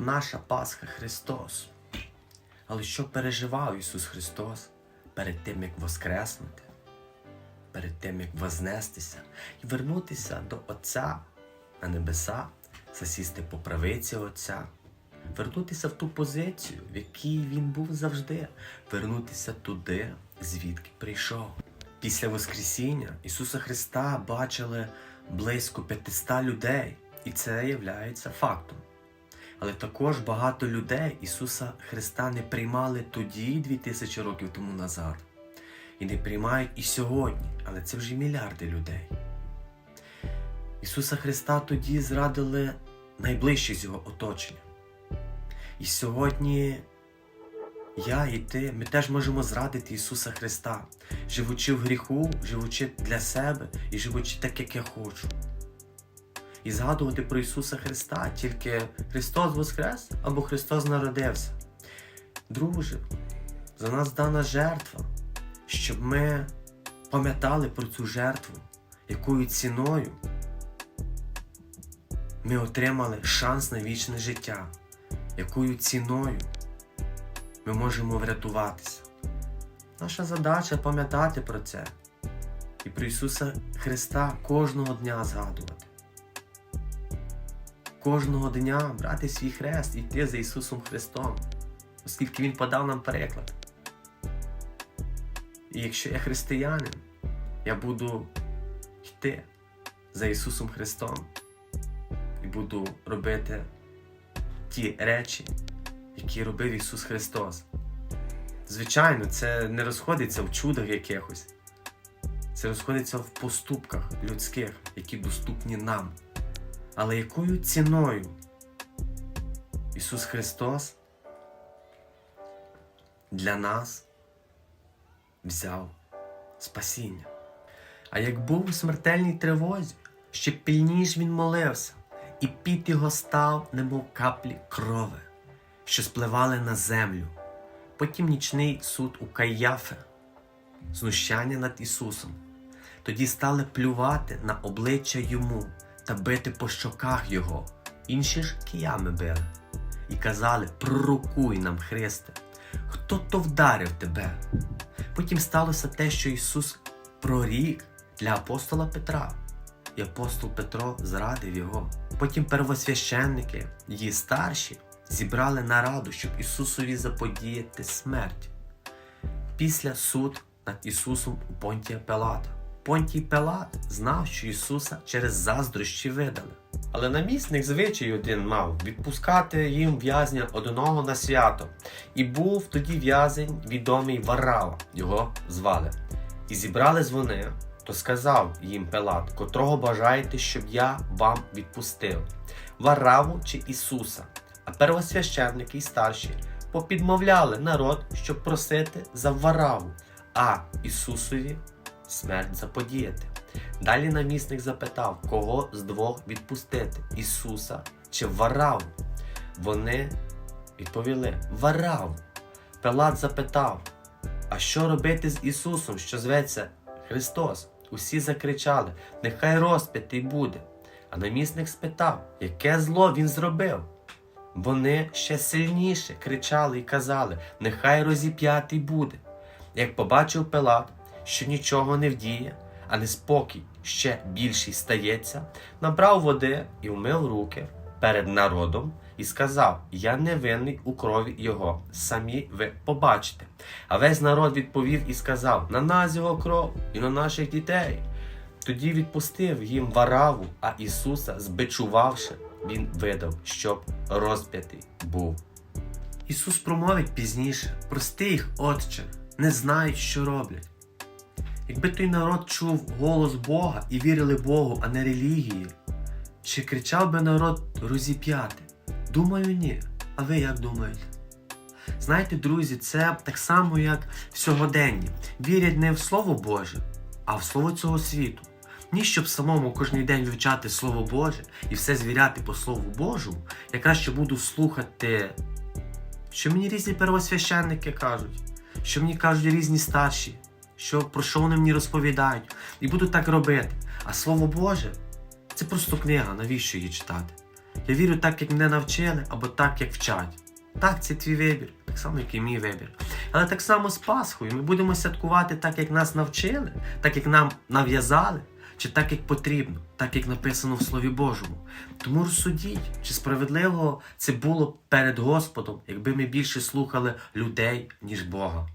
наша Пасха Христос. Але що переживав Ісус Христос перед тим, як воскреснути, перед тим, як вознестися і вернутися до Отця на небеса, засісти по правиці Отця, вернутися в ту позицію, в якій Він був завжди, вернутися туди, звідки прийшов. Після Воскресіння Ісуса Христа бачили близько 500 людей, і це є фактом. Але також багато людей Ісуса Христа не приймали тоді, 2000 років тому назад, і не приймають і сьогодні, але це вже мільярди людей. Ісуса Христа тоді зрадили найближчі з його оточення. І сьогодні я і ти, ми теж можемо зрадити Ісуса Христа, живучи в гріху, живучи для себе і живучи так, як я хочу. І згадувати про Ісуса Христа, тільки Христос Воскрес або Христос народився. Друже, за нас дана жертва, щоб ми пам'ятали про цю жертву, якою ціною ми отримали шанс на вічне життя, якою ціною ми можемо врятуватися. Наша задача пам'ятати про це і про Ісуса Христа кожного дня згадувати. Кожного дня брати свій хрест і йти за Ісусом Христом, оскільки Він подав нам переклад. І якщо я християнин, я буду йти за Ісусом Христом і буду робити ті речі, які робив Ісус Христос. Звичайно, це не розходиться в чудах якихось. Це розходиться в поступках людських, які доступні нам. Але якою ціною Ісус Христос для нас взяв спасіння? А як був у смертельній тривозі, ще пильніш він молився, і піт його став, немов каплі крови, що спливали на землю. Потім нічний суд у Каяфе, знущання над Ісусом. Тоді стали плювати на обличчя йому та бити по щоках його. Інші ж киями били. І казали: Пророкуй нам, Христе, хто то вдарив тебе? Потім сталося те, що Ісус прорік для апостола Петра, і апостол Петро зрадив його. Потім первосвященники, її старші, зібрали нараду, щоб Ісусові заподіяти смерть. Після суд над Ісусом у Понтія Пилата. Понтій Пилат знав, що Ісуса через заздрощі видали. Але намісник звичай один мав відпускати їм в'язня одного на свято. І був тоді в'язень відомий Варава, його звали. І зібрались вони, то сказав їм Пилат, котрого бажаєте, щоб я вам відпустив Вараву чи Ісуса. А первосвященники і старші попідмовляли народ, щоб просити за Вараву, а Ісусові смерть заподіяти. Далі намісник запитав, кого з двох відпустити Ісуса чи Вараву. Вони відповіли Вараву. Пилат запитав, а що робити з Ісусом, що зветься Христос? Усі закричали, нехай розп'ятий буде. А намісник спитав, яке зло він зробив. Вони ще сильніше кричали і казали, нехай розіп'ятий буде. Як побачив Пилат, що нічого не вдіє, а неспокій ще більший стається, набрав води і вмив руки перед народом і сказав: Я не винний у крові його, самі ви побачите. А весь народ відповів і сказав: На нас його кров і на наших дітей. Тоді відпустив їм вараву, а Ісуса, збичувавши, він видав, щоб розп'ятий був. Ісус промовить пізніше: Прости їх, Отче, не знають, що роблять. Якби той народ чув голос Бога і вірили Богу, а не релігії, чи кричав би народ розіп'яти? Думаю, ні. А ви як думаєте? Знаєте, друзі, це так само, як в сьогоденні. Вірять не в Слово Боже, а в Слово цього світу. Ні, щоб самому кожен день вивчати Слово Боже і все звіряти по Слову Божому, я краще буду слухати, що мені різні первосвященники кажуть, що мені кажуть різні старші, що, про що вони мені розповідають, і буду так робити. А Слово Боже це просто книга, навіщо її читати? Я вірю так, як мене навчили, або так, як вчать. Так, це твій вибір, так само, як і мій вибір. Але так само з Пасхою. Ми будемо святкувати так, як нас навчили, так, як нам нав'язали, чи так, як потрібно, так, як написано в Слові Божому. Тому розсудіть, чи справедливо це було перед Господом, якби ми більше слухали людей, ніж Бога.